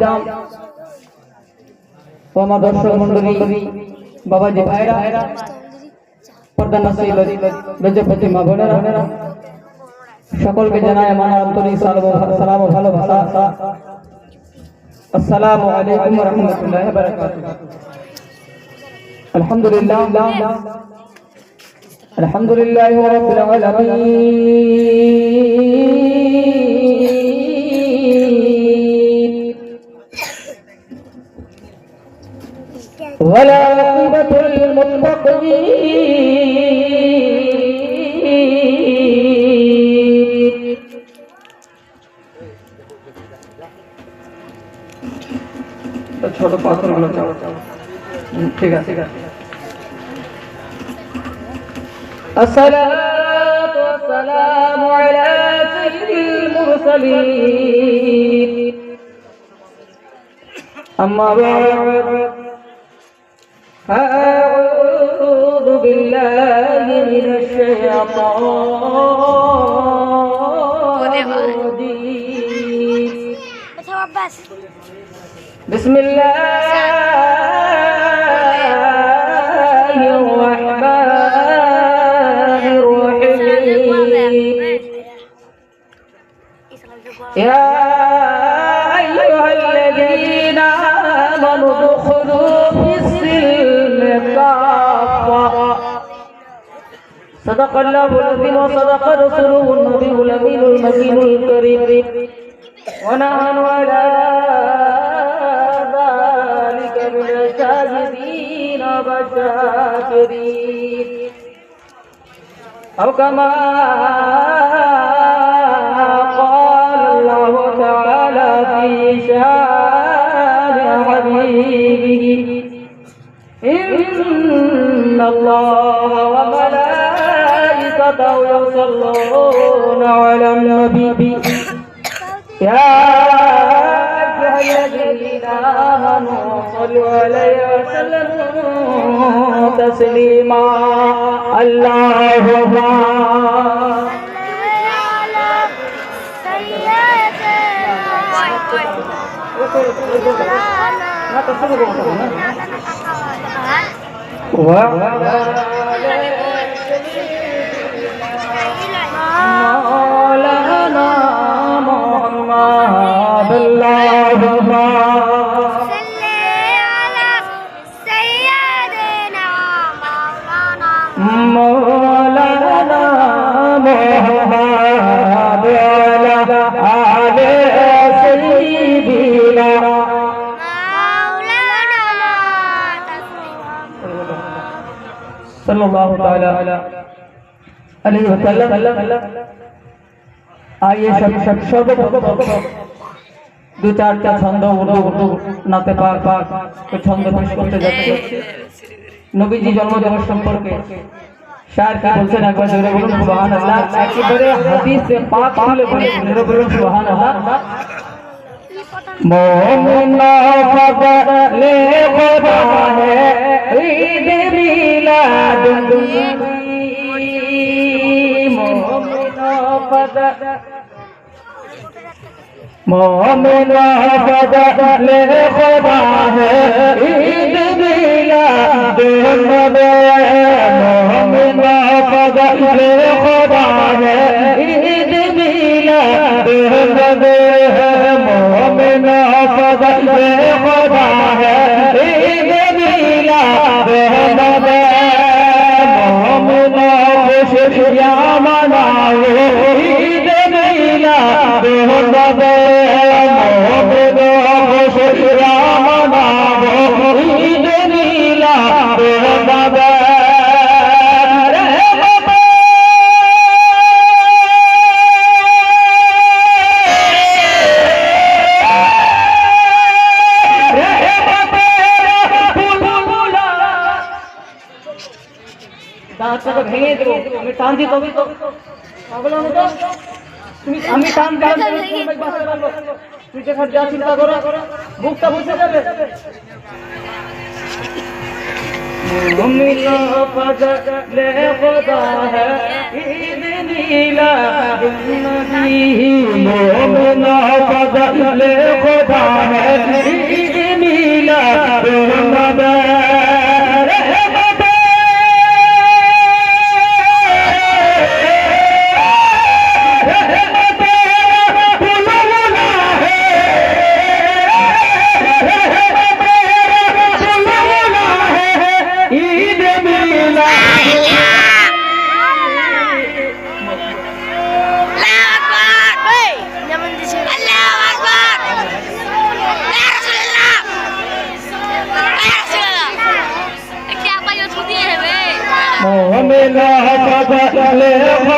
যাও ও আমার দর্শক মন্ডলী বাবাজি ভাইরা পর্দা নাসি লজ্জাপতি মা বোনেরা সকলকে জানায় আমার আন্তরিক সালাম ও ভালোবাসা আসসালামু আলাইকুম রাহমাতুল্লাহি الحمد لله الحمد لله رب العالمين ولا عقبة للمتقين ছোট পাথর হলো ঠিক আছে ঠিক আছে الصلاة والسلام على سيد المرسلين. أما بعد فأعوذ بالله من الشيطان الرجيم. بسم الله. يا أيها الذين آمنوا ادخلوا في السلم كافة. صدق الله العظيم وصدق رسوله النبي الأمين المكين الكريم. ونحن على ذلك من الشاهدين والشاكرين. أو كما الله وملائكته يصلون على النبي. يا أيها الذين آمنوا صلوا عليه وسلموا تسليما. اللهم مولانا محمد اللهم صل على سيدنا مولانا مولانا محمد সাল্লাল্লাহু তাআলা আলাইহি ওয়াসাল্লাম আইয়ে দু চারটা ছন্দ উর্দু উর্দু নাতে পার ছন্দ পেশ করতে যাচ্ছে। নবীজি জন্মদিবস সম্পর্কে शायर क्या बोलते हैं मोमिन बदले खुदा है ईद दिला दे मदे मोमिन बदले खुदा है ईद दिला दे मदे मोमिन बदले ya me ha rendido ভেঙে দেবো আমি টানছি তবে তো পাগল আমি তো তুমি আমি টান টান টান, তুমি বাঁচাতে পারবো। তুই যেখানে যা চিন্তা করো বুকটা বুঝতে যাবে मिला फजले खुदा है ईद नीला नदी मोमिना फजले खुदा है ईद नीला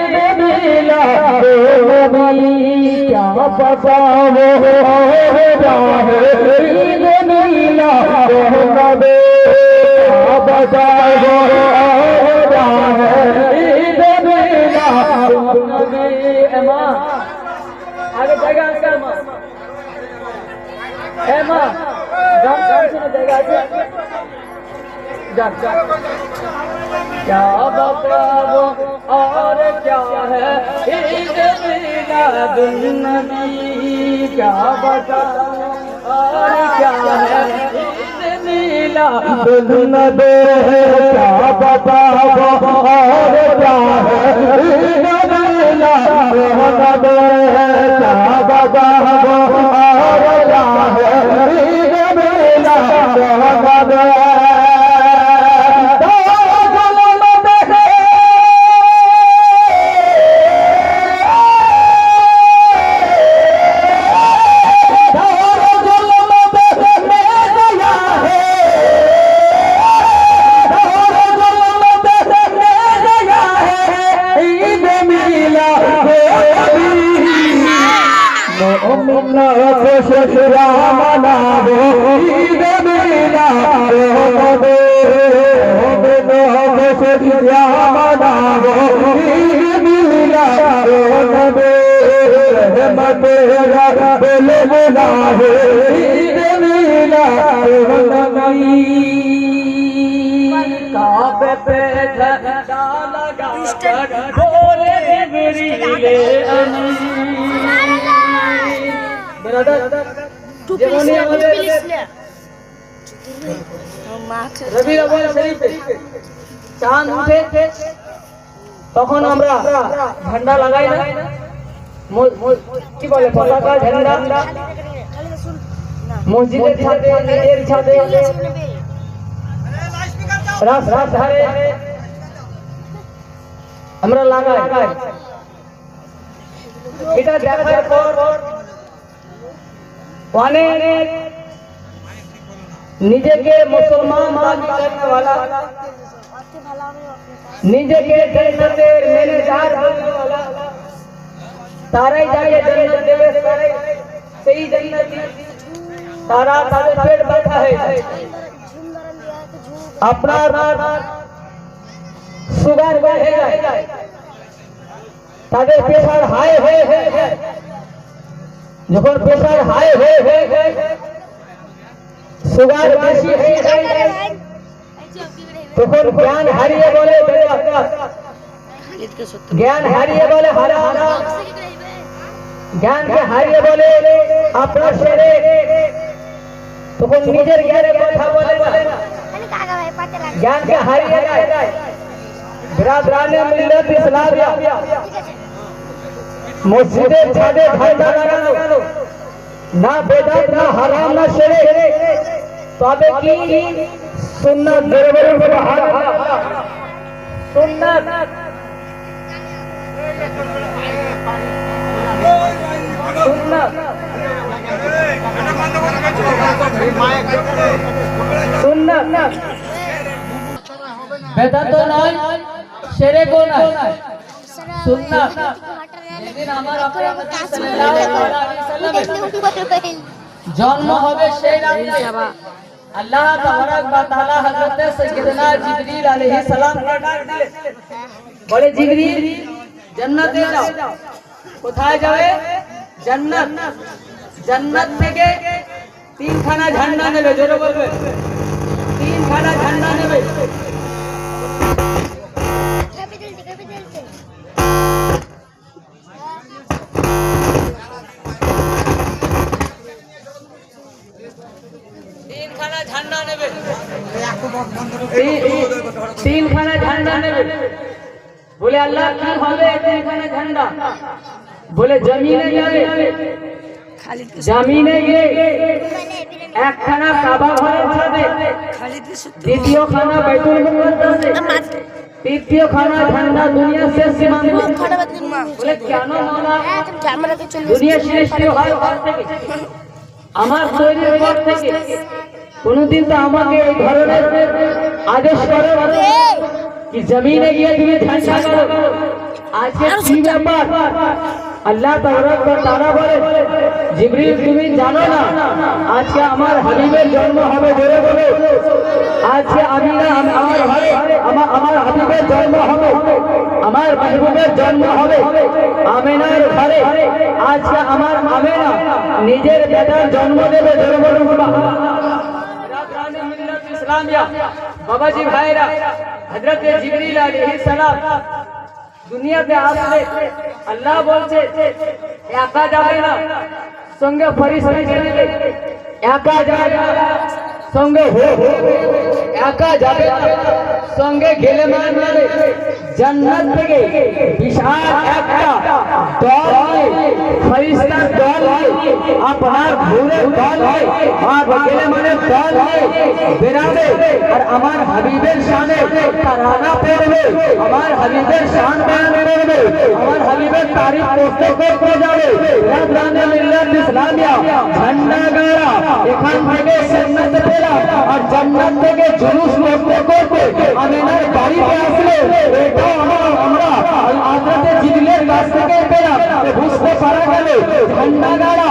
ईद मिला मोमिना खुशिया मना ईद मिला क्या बताओ और क्या है? ईद मिलाद नबी क्या बताओ और क्या है? ईद मिलाद नबी क्या बताओ और क्या है? ईद मिलाद नबी क्या बताओ और क्या है? বলে জিবরিলে উঠে তখন আমরা ঝান্ডা লাগাই না কি বলে পতাকা ঝান্ডা মসজিদের ছাদে নিজের ছাদে রাস্তার ধারে আমরা লাগাই এটা দেখার পর অনেক নিজেকে মুসলমান দাবি করনেওয়ালা অতি ভালো আমি নিজেকে জান্নাতের ম্যানেজার বলনেওয়ালা তারাই যাকে জান্নাত দেবে তারাই সেই জান্নাতি তারা তাদের পেট ব্যথা হয়ে যায় ঝুম ধরেন দিয়া তো ঝুম আপনার সুগার বেড়ে যায় তাদের প্রেশার হাই হয়ে হয়ে যায় যখন প্রেশার হাই হয়ে হয়ে যায় সুগার বেশি হয়ে যায় তখন জ্ঞান হারিয়ে বলে জ্ঞান হারিয়ে বলে হারা হারা জ্ঞানকে হারিয়ে বলে আপনার ছেড়ে তখন নিজের জ্ঞানের কথা বলে বলে না খালি बिरादरान मिल्लत इस्लामिया ঠিক আছে মসজিদের ছাদে ঝান্ডা লাগানো না বেদাত না হারাম না সেরে তবে কি সুন্নাত বেরো বেরো করে হারাম সুন্নাত সুন্নাত সুন্নাত বেদাত নয় সেরে গোনা সুন্নাহ যেদিন জন্ম হবে সেই আল্লাহ তাবারক ওয়া তাআলা হযরত সাইয়েদনা জিবরিল আলাইহিস সালাম বলে জিবরিল জান্নাতে যাও কোথায় যাবে জান্নাত জান্নাত থেকে তিনখানা ঝান্ডা নেবে জোরে বলবে তিনখানা ঝান্ডা নেবে তিনখানা ঝান্ডা নেবে। বলে আল্লাহ কি হবে তিনখানা ঝান্ডা? বলে জমিনে যাবে। জমিনে গিয়ে একখানা কাবা ছাদে দ্বিতীয় খানা বাইতুল মুকদ্দাসে তৃতীয় খানা ঠান্ডা দুনিয়া শেষ বলে কেন দুনিয়া সৃষ্টি হয় থেকে। আমার তৈরির ঘর থেকে। কোনদিন তো আমাকে এই ধরনের আদেশ করে কি জমিনে গিয়ে তুমি ঠান্ডা করো? আজকে কি ব্যাপার? আল্লাহ ওয়া বলে, জিবরিল, তুমি জানো না, আজকে আমার হাবিবের জন্ম হবে বলে বলে। আজকে আমি না আমার ঘরে আমার আমার হাবিবের জন্ম হবে। আমার মাহবুবের জন্ম হবে। আমেনার ঘরে। আজকে আমার আমেনা নিজের বেটার জন্ম দেবে জন্ম ইসলামিয়া। বাবাজি ভাইরা, হযরত জিবরিল আলাইহিস সালাম দুনিয়াতে আসলে আল্লাহ বলছে একা যাবে না সঙ্গে ফরিস্তা যাবে একা যাবে না সঙ্গে হো একা যাবে না সঙ্গে গেলে মানবে জান্নাত থেকে বিশাল একটা দল হয় ফরিস্তার দল হয় আপনার ভুলের দল হয় আর গেলে মানে দল হয় বেরাবে আর আমার হাবিবের সামনে তারানা পড়বে আমার হাবিবের শান বয়ান করবে আমার হাবিবের তারিফ করতে করতে যাবে রাবরানে মিল্লাত ইসলামিয়া ঝান্ডা গাড়া এখান থেকে সুন্নাত পেলাম আর জান্নাত থেকে জুলুস করতে করতে আমিনার বাড়িতে আসলে এটাও আমার আমরা হযরত জিবরিলের কাছ থেকে পেলাম বুঝতে পারা গেল ঝান্ডা গাড়া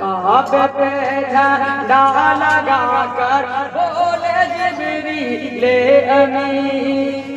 काबे पे झंडा लगा कर बोले जिबरी ले अमी।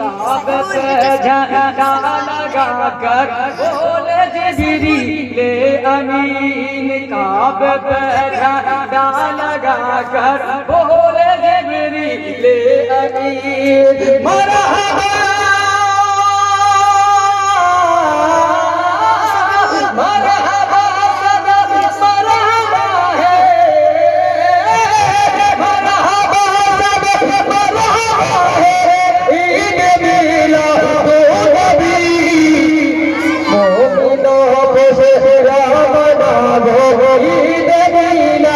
काबे पे झंडा लगा कर बोले जिबरी ले अमीन काबे पे झंडा लगा कर बोले जिबरी ले अमीन मरा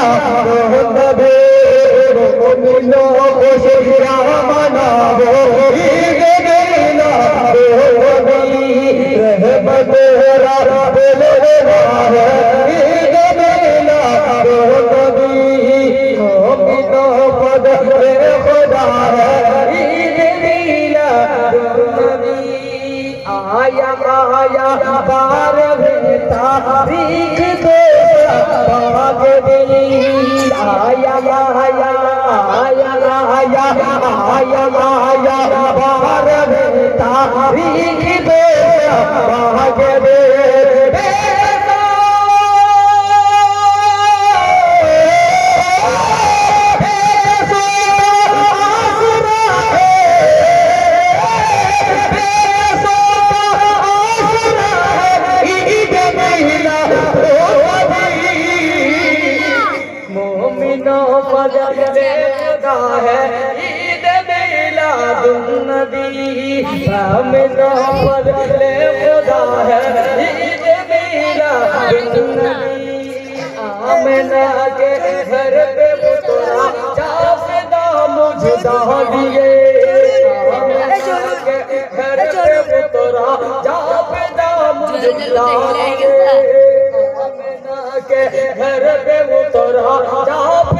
Lord. भाग बेटा भीख दे भाग बेटा ईदा है ईद मेला मिलादुन्नबी हम फजले खुदा है ईद मेला आमना के घर पे पुतला जाफदा मुझदा दिए। घर पे पुतला जाफदा मुझदा दिए। के घर पे उतरा जाप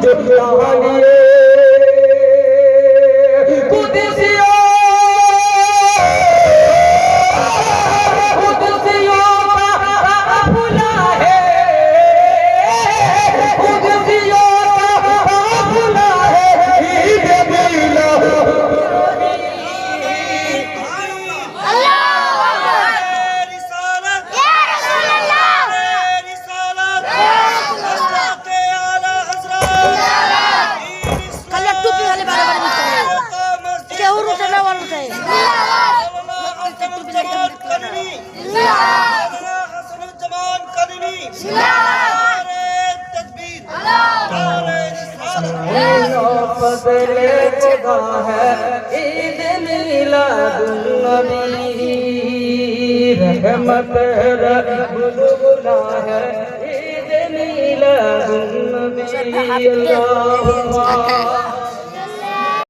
फिदा मुझे रहमत रबुला है ईद मिलादुन्नबी अल्लाह